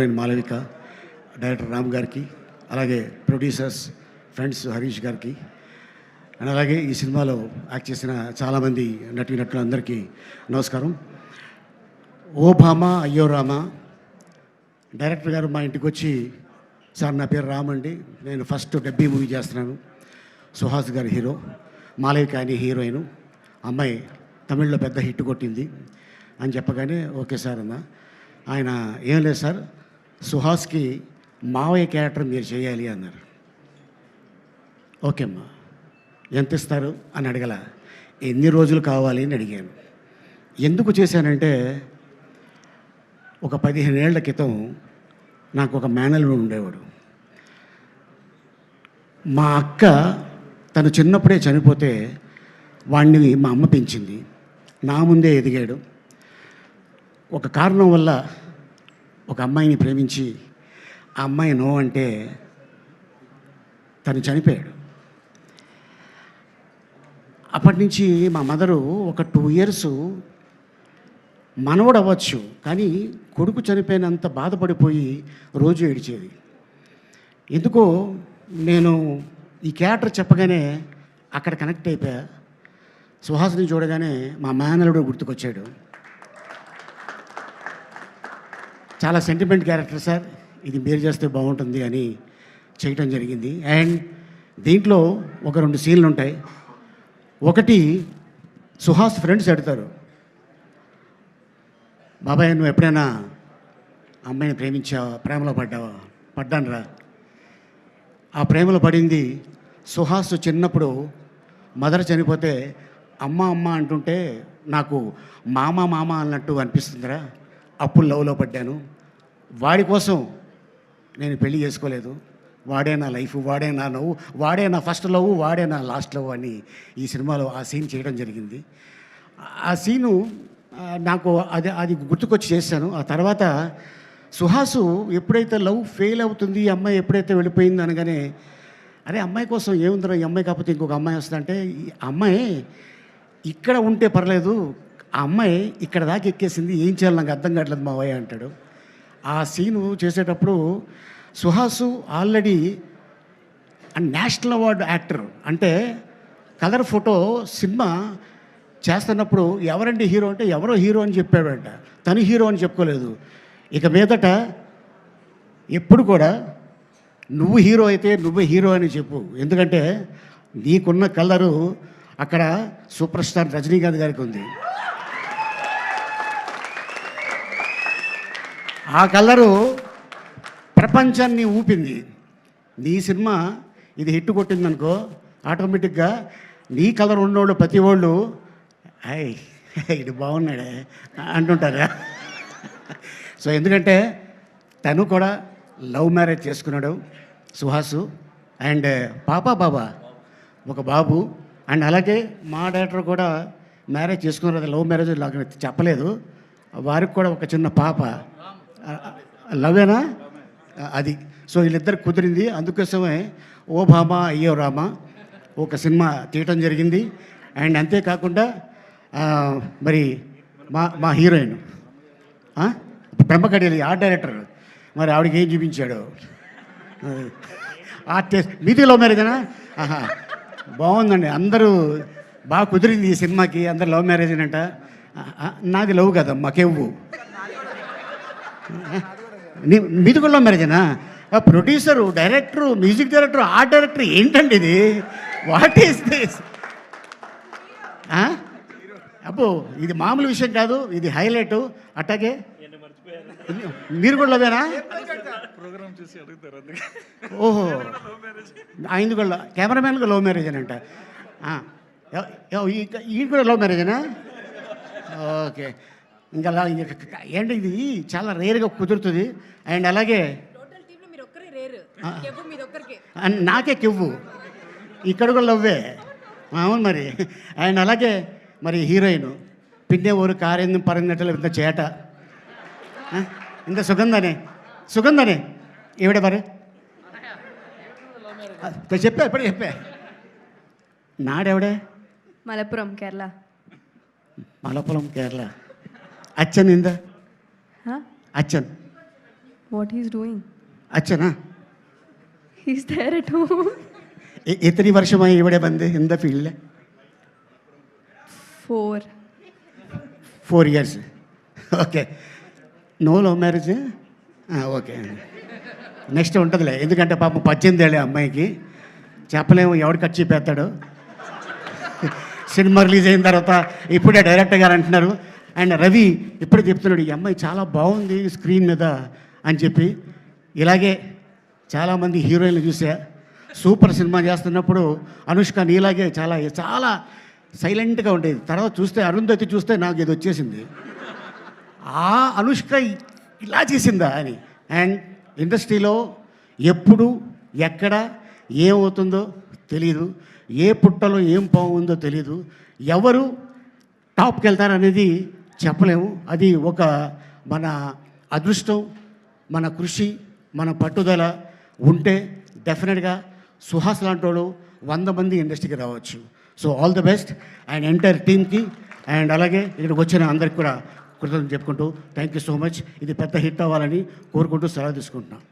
Heroine Malavika director Ram గారికి అలాగే producers friends Harish గారికి అండ్ అలాగే ఈ సినిమాలో యాక్ట్ చేసిన చాలామంది నటి నటులందరికీ నమస్కారం. ఓ భామ అయ్యో రామ డైరెక్టర్ గారు మా ఇంటికి వచ్చి సార్ నా పేరు రామ్ అండి నేను ఫస్ట్ డబ్బీ మూవీ చేస్తున్నాను సుహాస్ గారు హీరో మాలవిక అని హీరోయిన్ అమ్మాయి తమిళ్ళో పెద్ద హిట్ కొట్టింది అని చెప్పగానే ఓకే సార్ అన్న. ఆయన ఏం లేదు సార్ సుహాస్కి మావయ్య క్యారెక్టర్ మీరు చేయాలి అన్నారు. ఓకే అమ్మా ఎంత ఇస్తారు? అని అడగల. ఎన్ని రోజులు కావాలి అని అడిగాను. ఎందుకు చేశానంటే ఒక పదిహేను ఏళ్ళ క్రితం నాకు ఒక మేనల్లుడు ఉండేవాడు. మా అక్క తను చిన్నప్పుడే చనిపోతే వాడిని మా అమ్మ పెంచింది. నా ముందే ఎదిగాడు. ఒక కారణం వల్ల ఒక అమ్మాయిని ప్రేమించి ఆ అమ్మాయి నో అంటే తను చనిపోయాడు. అప్పటి నుంచి మా మదరు ఒక టూ ఇయర్స్ మనవడు అవ్వచ్చు కానీ కొడుకు చనిపోయినంత బాధపడిపోయి రోజు ఏడిచేది. ఎందుకో నేను ఈ క్యారెక్టర్ చెప్పగానే అక్కడ కనెక్ట్ అయిపోయా. సుహాసిని చూడగానే మా మేనలుడు గుర్తుకొచ్చాడు. చాలా సెంటిమెంట్ క్యారెక్టర్ సార్ ఇది మీరు చేస్తే బాగుంటుంది అని చేయటం జరిగింది. అండ్ దీంట్లో ఒక రెండు సీన్లు ఉంటాయి. ఒకటి సుహాస్ ఫ్రెండ్స్ అడుగుతారు బాబాయ్ నువ్వు ఎప్పుడైనా అమ్మాయిని ప్రేమించావా? ప్రేమలో పడ్డావా? పడ్డానరా ఆ ప్రేమలో పడింది సుహాస్ చిన్నప్పుడు మదర్ చనిపోతే అమ్మ అమ్మ అంటుంటే నాకు మామ మామ అన్నట్టు అనిపిస్తుందిరా. అప్పుడు లవ్లో పడ్డాను. వాడి కోసం నేను పెళ్ళి చేసుకోలేదు. వాడే నా లైఫ్ వాడే నా నవ్వు వాడే నా ఫస్ట్ లవ్ వాడే నా లాస్ట్ లవ్ అని ఈ సినిమాలో ఆ సీన్ చేయడం జరిగింది. ఆ సీను నాకు అది అది గుర్తుకొచ్చి చేశాను. ఆ తర్వాత సుహాసు ఎప్పుడైతే లవ్ ఫెయిల్ అవుతుంది ఈ అమ్మాయి ఎప్పుడైతే వెళ్ళిపోయింది అనగానే అరే అమ్మాయి కోసం ఏముందిరా? ఈ అమ్మాయి కాకపోతే ఇంకొక అమ్మాయి వస్తుందంటే ఈ అమ్మాయి ఇక్కడ ఉంటే పర్లేదు ఆ అమ్మాయి ఇక్కడ దాకా ఎక్కేసింది ఏం చేయాలి? నాకు అర్థం కావట్లేదు మా అంటాడు. ఆ సీను చేసేటప్పుడు Suhas already national award actor. అంటే కలర్ ఫోటో సినిమా చేస్తున్నప్పుడు ఎవరండి హీరో అంటే ఎవరో హీరో అని చెప్పాడంట. తను హీరో అని చెప్పుకోలేదు. ఇక మీదట ఎప్పుడు కూడా నువ్వు హీరో అయితే నువ్వు హీరో అని చెప్పు. ఎందుకంటే నీకున్న కలరు అక్కడ సూపర్ స్టార్ రజనీకాంత్ గారికి ఉంది. ఆ కలరు ప్రపంచాన్ని ఊపింది. నీ సినిమా ఇది హిట్ కొట్టిందనుకో ఆటోమేటిక్గా నీ కలర్ ఉన్నోళ్ళు ప్రతి వాళ్ళు అయ్ ఇది బాగున్నాడే అంటుంటారా. సో ఎందుకంటే తను కూడా లవ్ మ్యారేజ్ చేసుకున్నాడు సుహాసు అండ్ పాప బాబా ఒక బాబు. అండ్ అలాగే మా డైరెక్టర్ కూడా మ్యారేజ్ చేసుకున్నారు అది లవ్ మ్యారేజ్ నాకు చెప్పలేదు. వారికి కూడా ఒక చిన్న పాప. లవేనా? అది. సో వీళ్ళిద్దరు కుదిరింది. అందుకోసమే ఓ భామ అయ్యో రామ ఒక సినిమా తీయటం జరిగింది. అండ్ అంతేకాకుండా మరి మా మా హీరోయిన్. పెంపకడి art director. మరి ఆవిడకి ఏం చూపించాడు? ఆర్టిస్ట్ మీది లవ్ మ్యారేజేనా ఆహా. బాగుందండి. అందరూ బాగా కుదిరింది ఈ సినిమాకి. అందరు లవ్ మ్యారేజ్ అంట. నాది లవ్ కదా కెవ్వు. మీది కూడా love మ్యారేజేనా producer director music director art director ఏంటండి ఇది? వాట్ ఈస్ దిస్ అబ్బో ఇది మామూలు విషయం కాదు ఇది హైలైట్. అట్టాగే? మీరు కూడా లవేనా ప్రోగ్రామ్ చూసి అడుగుతారు ఓహో. ఆయన కూడా కెమెరామ్యాన్ లవ్ మ్యారేజ్ అంట. ఈ- ఈయన కూడా లవ్ మ్యారేజేనా? ఓకే. ఇంకా అలా ఏంటి ఇది? చాలా రేర్గా కుదురుతుంది. అండ్ అలాగే టోటల్ టీంలో మీరు ఒక్కరే రేరు ఎవ్వరు మీరు ఒక్కరికే. అన్- నాకే కివ్వు. ఇక్కడ కూడా లవ్వే. అవును మరి. అండ్ అలాగే మరి హీరోయిన్. పిన్నే ఊరు కారేందు పరంగట్టలు ఇంత చేట? ఇంత సుగంధనే. సుగంధనే. ఈవిడ మరి? చెప్పా ఎప్పుడు చెప్పా. నాడెవడే? మలపురం కేరళ. మలపురం కేరళ. అచ్చన్ ఇంద హ? Achan what is doing అచ్చనా he's there at home A- എത്ര വർഷമായി ഇവിടെ വന്ന് എന്താ field four four years okay no love marriage okay next ఉంటుందిలే ఎందుకంటే పాపం పద్దెనిమిది ఏళ్ళే అమ్మాయికి చెప్పలేము ఎవడు ఖర్చు చెప్పేస్తాడు సినిమా రిలీజ్ అయిన తర్వాత ఇప్పుడే డైరెక్టర్ గారు అంటున్నారు అండ్ రవి ఇప్పుడే చెప్తున్నాడు ఈ అమ్మాయి చాలా బాగుంది స్క్రీన్ మీద అని చెప్పి. ఇలాగే చాలామంది హీరోయిన్లు చూసా. సూపర్ సినిమా చేస్తున్నప్పుడు అనుష్క నీలాగే చాలా చాలా సైలెంట్గా ఉండేది. తర్వాత చూస్తే అరుంధతి చూస్తే నాకు ఇది వచ్చేసింది. ఆ అనుష్క ఇలా చేసిందా అని. అండ్ ఇండస్ట్రీలో ఎప్పుడు ఎక్కడ ఏమవుతుందో తెలియదు ఏ పుట్టలో ఏం బాగుందో తెలియదు ఎవరు టాప్కి వెళ్తారనేది చెప్పలేము. అది ఒక మన అదృష్టం మన కృషి మన పట్టుదల ఉంటే డెఫినెట్గా సుహాస్ లాంటి వాళ్ళు వంద మంది ఇండస్ట్రీకి రావచ్చు. So all the best and entire టీమ్కి అండ్ అలాగే ఇక్కడికి వచ్చిన అందరికి కూడా కృతజ్ఞతలు చెప్పుకుంటూ థ్యాంక్ యూ సో మచ్. ఇది పెద్ద హిట్ అవ్వాలని కోరుకుంటూ సెలవు తీసుకుంటున్నాను